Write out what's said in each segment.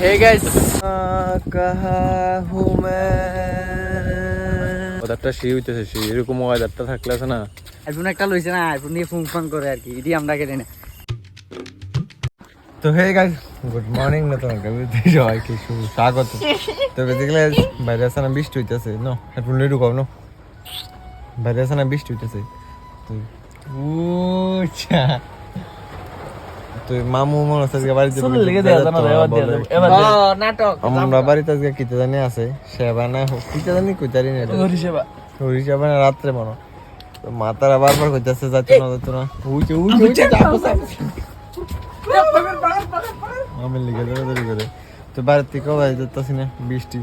হে guys ওয়েদারটা শি হইতেছে শি এরকম ওয়েদারটা থাকলে আছে না। আইফোন একটা না আইফোন নিয়ে ফুং ফাং করে আর কি এটি আমরা কেটে তো হে গাইস গুড মর্নিং না তোমাকে সবাইকে স্বাগত। তো দেখলে বাইরে আসে না বৃষ্টি হইতেছে ন? একটু লেটু কম ন? বাইরে আসে না বৃষ্টি হইতেছে। তো আচ্ছা। তো মামু মনে হচ্ছে আজকে বাড়িতে চল লেগে দেয়া জানো রে, এবার দেয়া যাবে, এবার নাটক আমরা বাড়িতে আজকে কিতে জানি আছে? সেবা না কিতে জানি কইতারি না হরিসেবা। হিসাবে না রাত্রে মনো তো মাতারা বারবার কইতাছে যাচ্ছে না যাচ্ছে না। আমি লিখে দেবো দেরি করে। তো বাড়ির থেকেও বাড়ি যেতেছি না বৃষ্টি।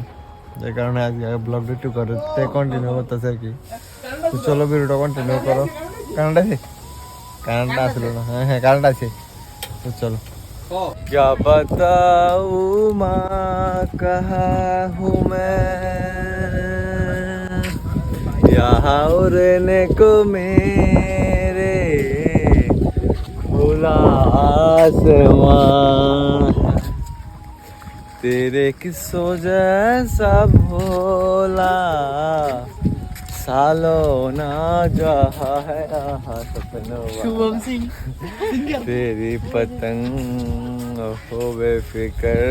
যে কারণে আজকে ব্লগটা একটু করতে কন্টিনিউ করতেছে আর কি। তো চলো ভিডিওটা কন্টিনিউ করো। কারেন্ট আছে? কারেন্টটা আসলো না। হ্যাঁ হ্যাঁ কারেন্ট আছে। तो चलो। हाँ। क्या बताऊ माँ कहा हूँ मैं? यहाँ उड़ने को मेरे खुला आसमां तेरे किस्सों जैसा भोला सालों ना जहा है यहाँ सपनों শুভম সিং तेरी पतंग हो बेफिकर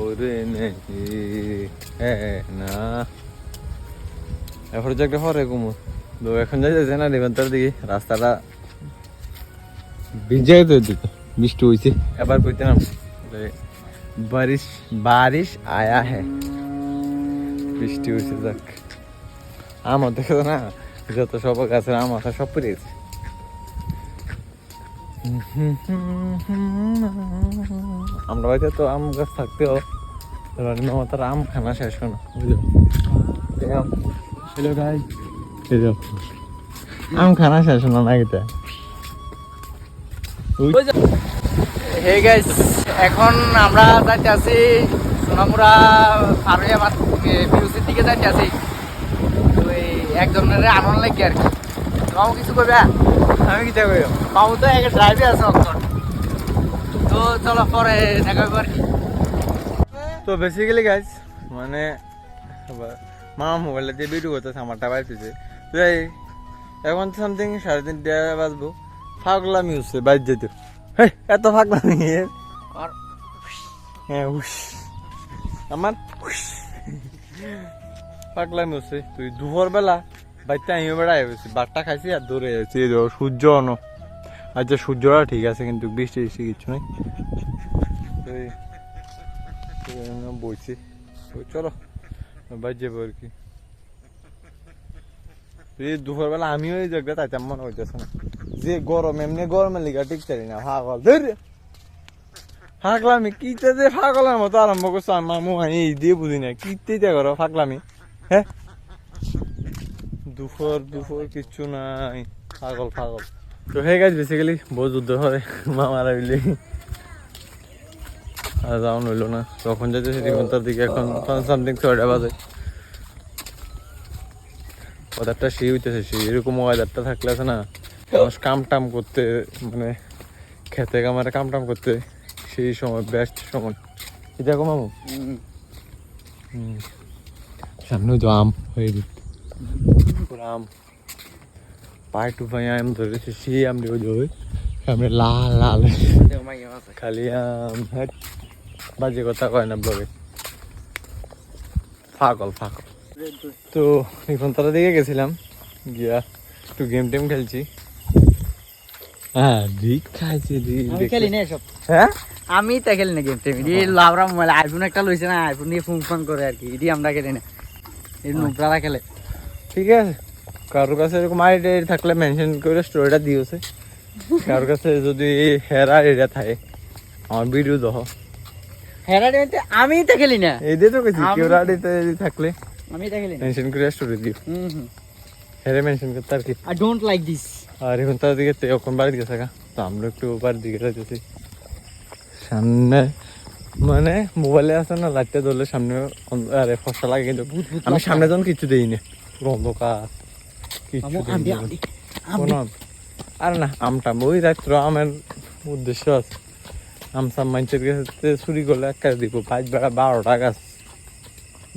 और नहीं है না এখন যে একটা হরে কুমুর তো এখন যাই যাচ্ছে না নিবন্তর দিকে রাস্তাটা ভিজে তো দিকে বৃষ্টি হয়েছে এবার কইতে না বারিশ বারিশ আয়া হে বৃষ্টি হয়েছে যাক আমার দেখো না যত সব গাছের আম আছে সব পড়ে গেছে। আমরা বাড়িতে তো আম গাছ থাকতেও এবার মামাতার আম খানা শেষ হলো হ্যালো গাই আম খানা শেষ হলো না গেতে হে গাইস এখন আমরা যাইতে আছি সোনামুড়া ফারুয়া বিউসির দিকে যাইতে আছি। এই একজনের আনন্দ লাগে আর কি তো কিছু করবে আমি কি যাব মামু তো এক ড্রাইভে আছে অক্ষর তো চলো পরে দেখা হবে আর কি। তো বেসিক্যালি গাইজ মানে মামা মোবাইলটা দিয়ে ভিডিও করতেছে আমারটা বাড়িতেছে তো এই এখন সামথিং সাড়ে তিনটা বাজবো। ফাগলামি হচ্ছে বাইর যেতে। হেই, এত ফাগলামি হ্যাঁ হুস আমার পাগলামি হচ্ছে, তুই দুপুর বেলা বাইতে আমি বেড়াই গেছি বারটা খাইছি আর দৌড়ে যাচ্ছি এই সূর্য অন। আচ্ছা সূর্যটা ঠিক আছে, কিন্তু বৃষ্টি বৃষ্টি কিছু নেই। বইছি। চলো, বাইর যাব আর কি। দুপুর বেলা আমিও এই জায়গাটা তাইতাম মনে হইতেছে না। যে গরম, এমনি গরমের লিগা ঠিক চারি না, পাগল। ধরে! ফাগলামি কিতে যে ফাগলের মতো আরম্ভ করছ আমার আমি এই দিয়ে বুঝি না, কিতে করো ফাগলামি হ্যাঁ? দুপুর দুপুর কিচ্ছু নাই। পাগল পাগল। তো হয়ে গেছে বেসিক্যালি বহু যুদ্ধ হয়। মামারা মিলে। আর যাওয়া হইল না। তখন যাইতে শ্রীমন্তার দিকে এখন সামথিং ছয়টা বাজে। ওয়েদারটা সেই হইতেছে সেই। এরকম ওয়েদারটা থাকলে আছে না মানুষ কাম টাম করতে মানে খেতে কামারে কাম টাম করতে সেই সময় বেস্ট সময়। এটা মামু? হুম। সামনে তো আম হয়ে পায়ে টু পায়ে আম ধরেছে সেই আম দিয়ে ওই সামনে লাল লাল খালি আম বাজে কথা কয় না ব্লগে পাগল পাগল তো এখন তারা দিকে গেছিলাম গিয়া একটু গেম টেম খেলছি হ্যাঁ দিক খাইছি দিক খেলি না হ্যাঁ আমি তা খেলি না গেম টেম লাভরা মোবাইল আইফোন একটা লইছে না আইফোন নিয়ে ফোন ফোন করে আর কি এটি আমরা খেলি না এই নুবরারা খেলে। ঠিক আছে। কারোর কাছে এরকম আইডিয়া থাকলে মেনশন করে স্টোরিটা দিয়েছে কারোর কাছে যদি হেরা এরিয়া থাকে আমার ভিডিও দেখো হেরা আমি তা খেলি না। এই দিয়ে তো থাকলে আমি তা খেলি মেনশন করে স্টোরি দিও। হুম হুম। হেরে মেনশন করতে আর কি। আই ডোন্ট লাইক দিস আর এখন তার দিকে তে- এখন বাড়িতে গেছে তো আমরা একটু বাড়ির দিকে যাইতেছি। সামনে মানে মোবাইলে আছে না লাইটটা ধরলে সামনে আরে ফসা লাগে কিন্তু। আমি সামনে যখন কিছু দেই না। পুরো অন্ধকার। আমু আম- আর না আমটা ওই রাত্র আমের উদ্দেশ্য আছে। আমসাম মানুষের কাছে চুরি করলে এক কাজ দিব পাঁচ বেড়া বারোটা গাছ।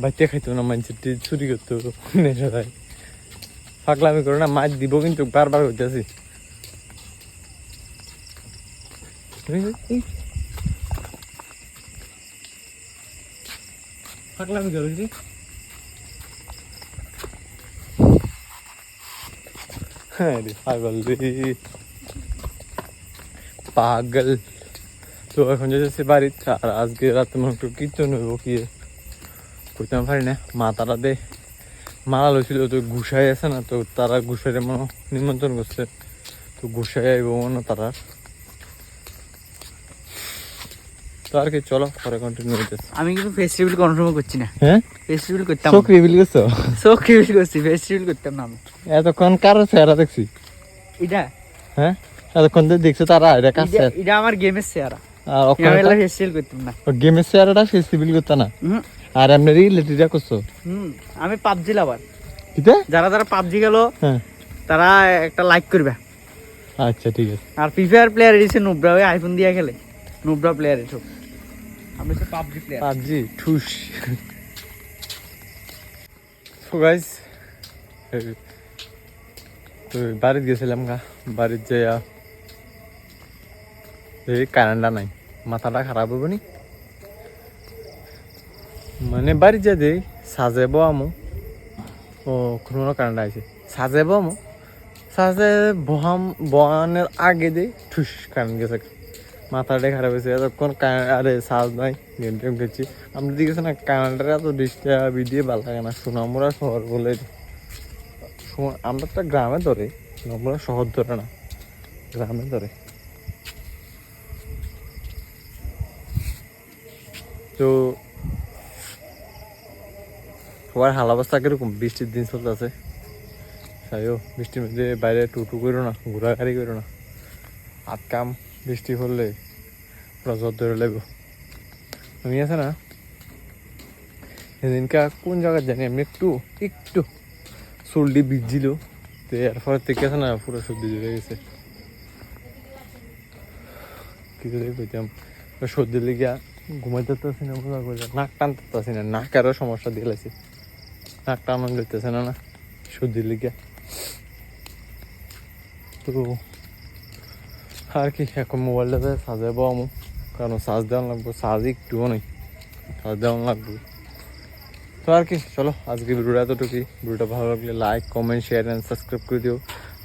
বাইতে খাইতো না মানুষের চুরি করতো। নেশা ভাই ফাঁকলামি করে না মাছ দিব কিন্তু বারবার করতেছি ফাঁকলামি করো কি হ্যাঁ রে পাগল তো এখন যেতেছি বাড়িতে আর আজকে রাতে মনে একটু কীর্তন হইব কি? কইতাম পারি না মা তারা দে। মারা লইছিল, তো গুসাই আছে না, তো তারা গুসাইরে মনে নিমন্ত্রণ করছে। তো গুসাই আইব মনে তারা তো আর কি চলো পরে কন্টিনিউ হইতেছে আমি কিন্তু কনফার্ম করছি না। হ্যাঁ? করতাম। চোখ রিভিল করছ? চোখ রিভিল করছি ফেস্টিভ্যাল করতাম না আমি। এতক্ষণ কারও চেহারা দেখছি? এটা? হ্যাঁ? এতক্ষণ তো দেখছ তারা এটা কাছে এটা- এটা আমার গেমের চেহারা। আর ওখানে করতাম না। গেমের চেহারাটা ফেস্টিভ্যাল করতে না? আর এমনি রিলেটিভটা করছ? হুম আমি পাবজি লাভার কিতা? যারা যারা পাবজি গেল হ্যাঁ। তারা একটা লাইক করবে। আচ্ছা ঠিক আছে। আর ফ্রি ফায়ার প্লেয়ার এসে নুবরা ওই আইফোন দিয়ে খেলে। নুবরা প্লেয়ার এসব আমি তো পাবজি প্লেয়ার পাবজি, ঠুস। তো গাইস তো বাড়িতে গেছিলাম গা। বাড়িতে যাইয়া এই কারেন্টটা নাই, মাথাটা খারাপ হবে নি? মানে বাড়ি যা দেই, সাজাব আমু। ও কোনো কারেন্ট আছে সাজাব আমু। সাজে বহাম বহানের আগে দেই, ঠুস, কারেন্ট গেছে। মাথাটা খারাপ হয়েছে। এতক্ষণ আরে সাজ নাই, গেম টেম খেয়েছি আমরা দেখেছি না কারেন্টের এত ডিস্টার্ব দিয়ে ভালো লাগে না। সোনামুড়া শহর বলে আমরা তো গ্রামে ধরে, সোনামুড়া শহর ধরে না, গ্রামে ধরে। তো সবার হাল অবস্থা কীরকম? বৃষ্টির দিন চলতেছে। তাইও বৃষ্টির মধ্যে বাইরে টুটু করো না, ঘোরাঘুরি করো না। হাত কাম। বৃষ্টি হলে, পুরো জ্বর ধরে লাগবে। আমি আছে না? সেদিনকা কোন জায়গায় জানি, আমি একটু একটু চুলটি ভিজছিল। তো এরপর থেকে আছে না, পুরো সর্দি ধরে গেছে। কি করে কইতাম সর্দি লেগে ঘুমাইতে পারছি না মজা করে নাক টানতে পারছি না, নাক আরও সমস্যা দিয়ে লাগছে। নাক টানানো যেতেছে না না সর্দি লেগে। তো আর কি এখন মোবাইলটাতে সাজাবো আমি কারণ সাজ দেওয়ান লাগবো সাজ একটুও নেই। সাজ দেওয়ান লাগবে। তো আর কি চলো আজকে ভিডিওটা এতটুকুই। ভিডিওটা ভালো লাগলে like comment share and subscribe করে দিও।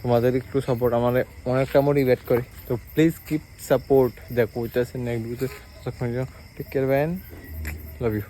তোমাদের একটু সাপোর্ট আমার অনেকটা মোটিভেট করে। তো প্লিজ কিপ সাপোর্ট দেখো হইতেছে নেক্সট ভিডিওতে টেক কেয়ার ব্যান লাভ ইউ